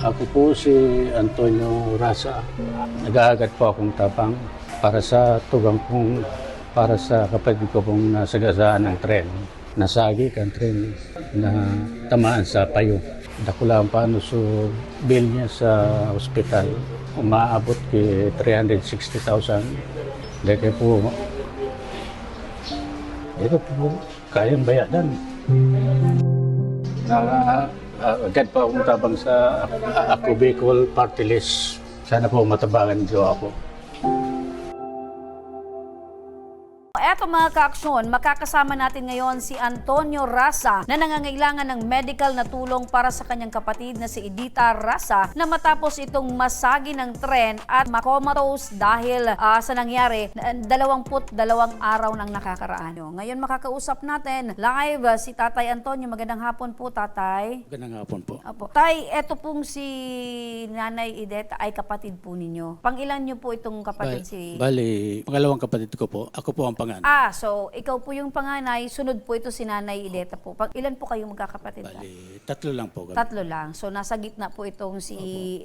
Ako po si Antonio Rasa. Nag-aagat po akong tapang para sa tugang kong para sa kapatid ko pong nasagasaan ng tren. Nasagi ang tren na tamaan sa payo. Dakula ang paano so bill niya sa ospital. Umaabot kay 360,000. Dahil po, ito po, kayang bayadan. Na, uh, agad pa akong tabang sa uh, Party List. Sana po matabangan niyo ako. Mga kaaksyon, makakasama natin ngayon si Antonio Rasa na nangangailangan ng medical na tulong para sa kanyang kapatid na si Edita Rasa na matapos itong masagi ng tren at makomatose dahil ah, sa nangyari na- 22 araw nang nakakaraan. Ngayon makakausap natin live ah, si Tatay Antonio. Magandang hapon po, Tatay. Magandang hapon po. Apo. Tay, eto pong si Nanay Edeta ay kapatid po ninyo. Pangilan niyo po itong kapatid si... Bali, pangalawang kapatid ko po. Ako po ang pangalan. Ah, so ikaw po yung panganay, sunod po ito si Nanay Ideta po. Pag ilan po kayong magkakapatid? ba? Bali, tatlo lang po kami. Tatlo lang. So nasa gitna po itong si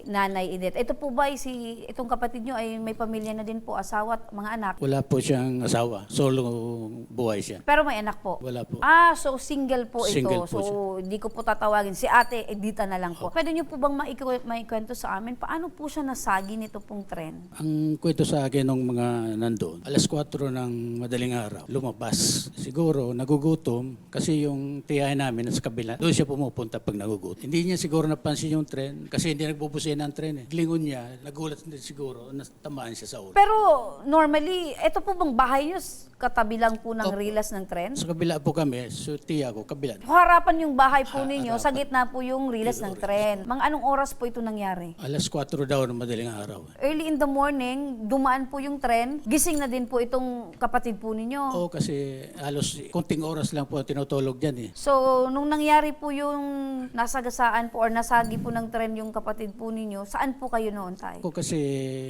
Nanay Ideta. Ito po ba si itong kapatid nyo ay may pamilya na din po, asawa at mga anak? Wala po siyang asawa. Solo buhay siya. Pero may anak po. Wala po. Ah, so single po ito. Single po so siya. hindi ko po tatawagin si Ate Edita na lang po. Pwede niyo po bang maiku- maikwento sa amin paano po siya nasagi nito pong tren? Ang kwento sa akin ng mga nandoon, alas 4 ng madaling araw, lumabas. Siguro nagugutom kasi yung tiyahin namin nasa kabila, doon siya pumupunta pag nagugutom. Hindi niya siguro napansin yung tren kasi hindi nagbubusin ang tren eh. Lingon niya, nagulat din siguro, natamaan siya sa ulo. Pero normally, ito po bang bahay niyo katabi lang po ng rilas ng tren? Sa kabila po kami, so tiya ko, kabila. Harapan yung bahay po ninyo, sa gitna po yung rilas ng tren. Mga anong oras po ito nangyari? Alas 4 daw ng madaling araw. Early in the morning, dumaan po yung tren. Gising na din po itong kapatid po ninyo. Oo, kasi halos konting oras lang po tinutulog dyan eh. So, nung nangyari po yung nasagasaan po or nasagi po ng tren yung kapatid po ninyo, saan po kayo noon, Tay? Ako kasi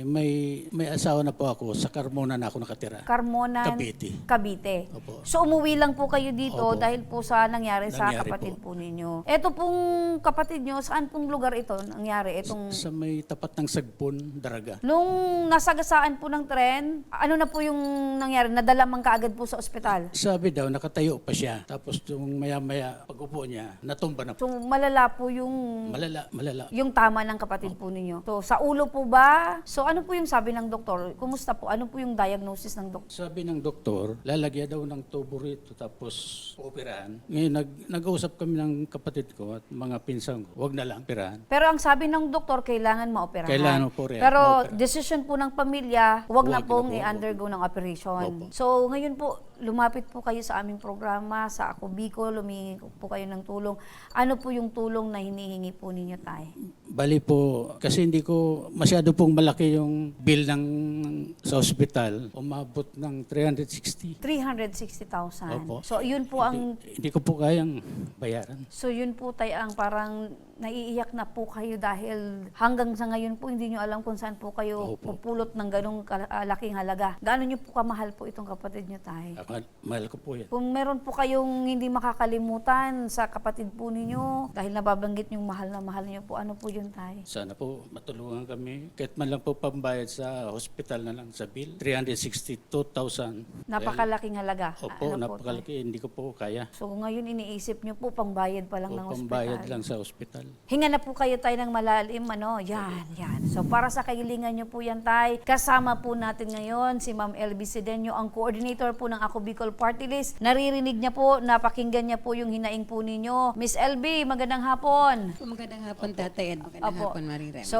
may may asawa na po ako, sa Carmona na ako nakatira. Carmonan, Cavite. Cavite. Opo. So umuwi lang po kayo dito Opo. dahil po sa nangyari, sa Nangyari kapatid po. ninyo. Ito pong kapatid nyo, saan pong lugar ito nangyari? Itong Sa may tapat ng Sagpon, Daraga. Nung nasagasaan po ng tren, ano na po yung nangyari? Nadala man kaagad po sa ospital. Sabi daw, nakatayo pa siya. Tapos yung maya-maya, pag upo niya, natumba na po. So malala po yung Malala, malala. yung tama ng kapatid po ninyo. So sa ulo po ba? So ano po yung sabi ng doktor? Kumusta po? Ano po yung diagnosis ng doktor? Sabi ng doktor, lalagyan daw ng tubo rito tapos operahan. Ngayon, nag, nag-usap kami ng kapatid ko at mga pinsan ko, wag na lang operahan. Pero ang sabi ng doktor, kailangan maoperahan. Kailangan po rin, Pero maoperahan. decision po ng pamilya, wag na Huwag na pong po. i-undergo ng operation. Opo. So ngayon po, lumapit po kayo sa aming programa, sa Ako Bicol, lumingi po kayo ng tulong. Ano po yung tulong na hinihingi po ninyo tayo? Bali po, kasi hindi ko masyado pong malaki yung bill ng sa ospital. Umabot ng 360. 360,000. Opo. So yun po ang Hindi ko po kayang bayaran. So yun po tayo ang parang naiiyak na po kayo dahil hanggang sa ngayon po hindi nyo alam kung saan po kayo Opo. pupulot ng ganong kalaking halaga. Gaano nyo po kamahal po itong kapatid nyo tayo? Ako, mahal ko po yan. Kung meron po kayong hindi makakalimutan sa kapatid po ninyo dahil nababanggit yung mahal na mahal nyo po, ano po yun tayo? Sana po matulungan kami. Kahit man lang po pambayad sa hospital na lang sa bill. 362,000. Napakalaking halaga. Opo, Ano po, napakalaki. Hindi ko po kaya. So ngayon iniisip nyo po pangbayad pa lang O ng pambayad ospital. lang sa hospital. Hinga na po kayo tayo ng malalim, ano, yan, yan. So para sa kahilingan nyo po yan tay, kasama po natin ngayon si Ma'am LB Sedeño, ang coordinator po ng Ako Bicol Party List. Naririnig niya po, napakinggan niya po yung hinaing po ninyo. Miss LB, magandang hapon. Magandang hapon, Tatay Ed. Magandang Opo. hapon, Marirem. So,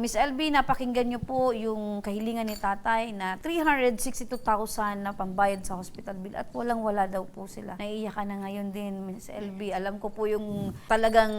Miss LB, napakinggan niyo po yung kahilingan ni tatay na 362,000 na pambayad sa hospital bill at walang-wala daw po sila. Naiiyakan na ngayon din, Miss LB. Alam ko po yung talagang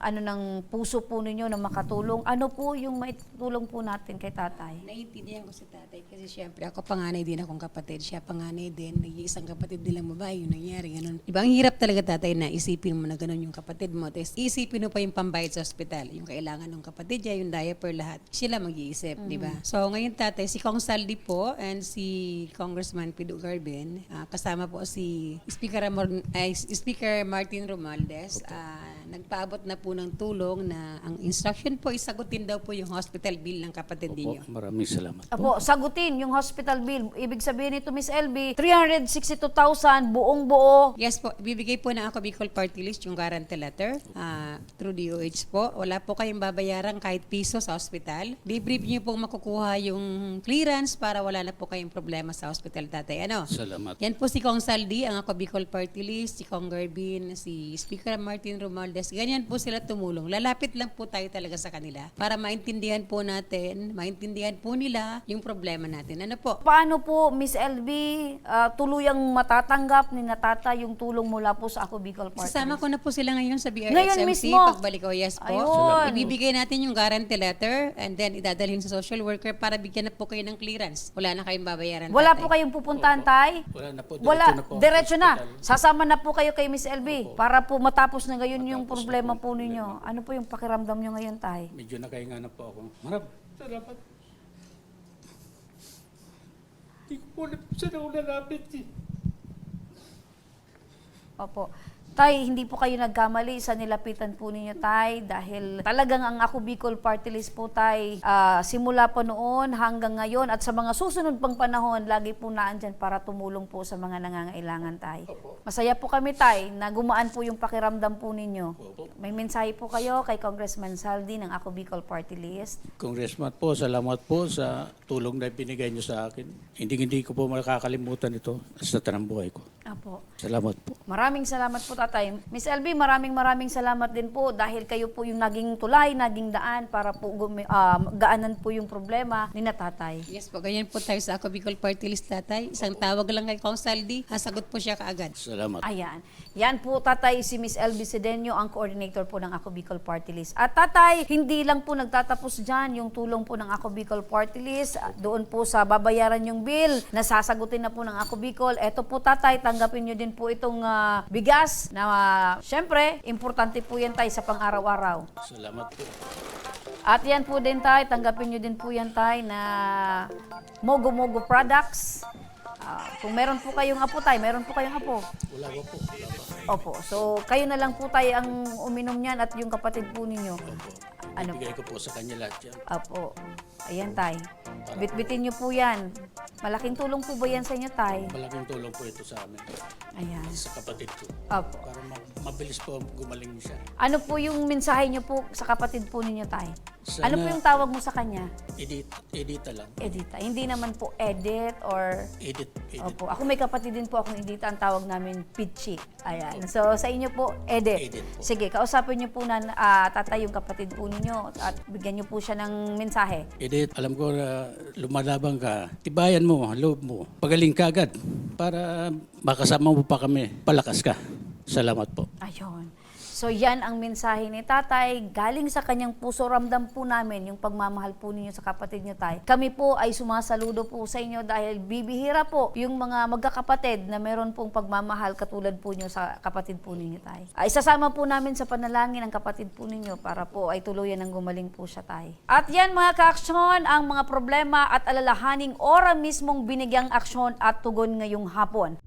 ano ng puso po ninyo na makatulong. Ano po yung maitulong po natin kay tatay? Naiintindihan ko si tatay kasi syempre ako panganay din akong kapatid. Siya panganay din. Nag-iisang kapatid nilang babae yung nangyari. Ganun. Diba, ang hirap talaga tatay na isipin mo na ganun yung kapatid mo. Tapos isipin mo pa yung pambayad sa ospital. Yung kailangan ng kapatid niya, yung diaper, lahat. Sila mag-iisip, di ba? So ngayon tatay, si Kong Saldi po and si Congressman Pido Garben, ah, kasama po si Speaker, Amor, ay, Speaker Martin Romualdez, ah, nagpaabot na po po ng tulong na ang instruction po isagutin daw po yung hospital bill ng kapatid Po, ninyo. maraming salamat po. Apo, sagutin yung hospital bill. Ibig sabihin nito, Miss LB, 362,000 buong buo. Yes po, bibigay po ng ako Bicol Party List yung guarantee letter ah, through DOH po. Wala po kayong babayaran kahit piso sa hospital. Libre niyo pong makukuha yung clearance para wala na po kayong problema sa hospital tatay. Ano? Salamat. Yan po si Kong Saldi, ang ako Bicol Party List, si Kong Garbin, si Speaker Martin Romualdez. Ganyan po sila tumulong. Lalapit lang po tayo talaga sa kanila para maintindihan po natin, maintindihan po nila yung problema natin. Ano po? Paano po, Miss LB, ah, tuluyang matatanggap ni Natata yung tulong mula po sa Ako Bicol Party? Sasama ko na po sila ngayon sa BRXMC. Ngayon mismo? Pagbalik ko, yes po. Ayun. Ibibigay natin yung guarantee letter and then idadalhin sa social worker para bigyan na po kayo ng clearance. Wala na kayong babayaran. Wala tatay. po kayong pupuntahan, Tay? Wala na po, Wala, diretso na po. diretso na. Sasama na po kayo kay Miss LB para po matapos na ngayon yung problema po ninyo. Ano po yung pakiramdam nyo ngayon, Tay? Medyo nakahinga na po ako. Marap, salamat. Hindi ko po na saan ako nalapit eh. Opo. Tay, hindi po kayo nagkamali sa nilapitan po ninyo, Tay, dahil talagang ang Ako Bicol Party List po, Tay, ah, simula po noon hanggang ngayon at sa mga susunod pang panahon, lagi po naandyan para tumulong po sa mga nangangailangan, Tay. Masaya po kami, Tay, na gumaan po yung pakiramdam po ninyo. May mensahe po kayo kay Congressman Saldi ng Ako Bicol Party List. Congressman po, salamat po sa tulong na binigay niyo sa akin. Hindi hindi ko po makakalimutan ito sa tanang buhay ko. Apo. Salamat po. Maraming salamat po, Tatay. Miss LB, maraming maraming salamat din po dahil kayo po yung naging tulay, naging daan para po gumi- ah, gaanan po yung problema ni na Tatay. Yes po, ganyan po tayo sa ako Bicol Party List tatay. Isang tawag lang kay Kong Saldi, sasagot po siya kaagad. Salamat. Ayan. Yan po, Tatay, si Miss LB Sedeño, ang coordinator po ng Ako Bicol Party List. At Tatay, hindi lang po nagtatapos dyan yung tulong po ng Ako Bicol Party List. Doon po sa babayaran yung bill, nasasagutin na po ng Ako Bicol. Eto po, Tatay, tanggapin nyo din po itong ah, bigas na, ah, syempre, importante po yan, Tay, sa pang-araw-araw. Salamat po. At yan po din tay, tanggapin nyo din po yan tay na Mogo Mogo Products. Ah, kung meron po kayong apo tay, meron po kayong apo. Wala ko po. Wala pa. Opo, so kayo na lang po tay ang uminom niyan at yung kapatid po ninyo. Ano? Bigay ko po sa kanya lahat yan. Apo. Ayan tay. Bitbitin nyo po yan. Malaking tulong po ba yan sa inyo tay? Malaking tulong po ito sa amin. Ayan. Sa kapatid ko. Opo. Para ma- mabilis po gumaling siya. Ano po yung mensahe nyo po sa kapatid po ninyo tay? Sana- Ano po yung tawag mo sa kanya? Edit, edita lang. Edita. Hindi naman po edit or Edit, edit. Opo. Ako may kapatid din po akong Edita. Ang tawag namin Pichi. Ayan. So, sa inyo po, edit. Edit po. Sige, kausapin niyo po na ah, tatay yung kapatid po ninyo at bigyan niyo po siya ng mensahe. Edit, alam ko na lumalabang ka. Tibayan mo, loob mo. Pagaling ka agad. Para makasama mo pa kami. Palakas ka. Salamat po. Ayun. So, yan ang mensahe ni tatay. Galing sa kanyang puso, ramdam po namin yung pagmamahal po ninyo sa kapatid niyo, tay. Kami po ay sumasaludo po sa inyo dahil bibihira po yung mga magkakapatid na meron pong pagmamahal katulad po niyo sa kapatid po ninyo, tay. Ay, isasama po namin sa panalangin ang kapatid po ninyo para po ay tuluyan ng gumaling po siya, tay. At yan mga kaaksyon, ang mga problema at alalahaning ora mismong binigyang aksyon at tugon ngayong hapon.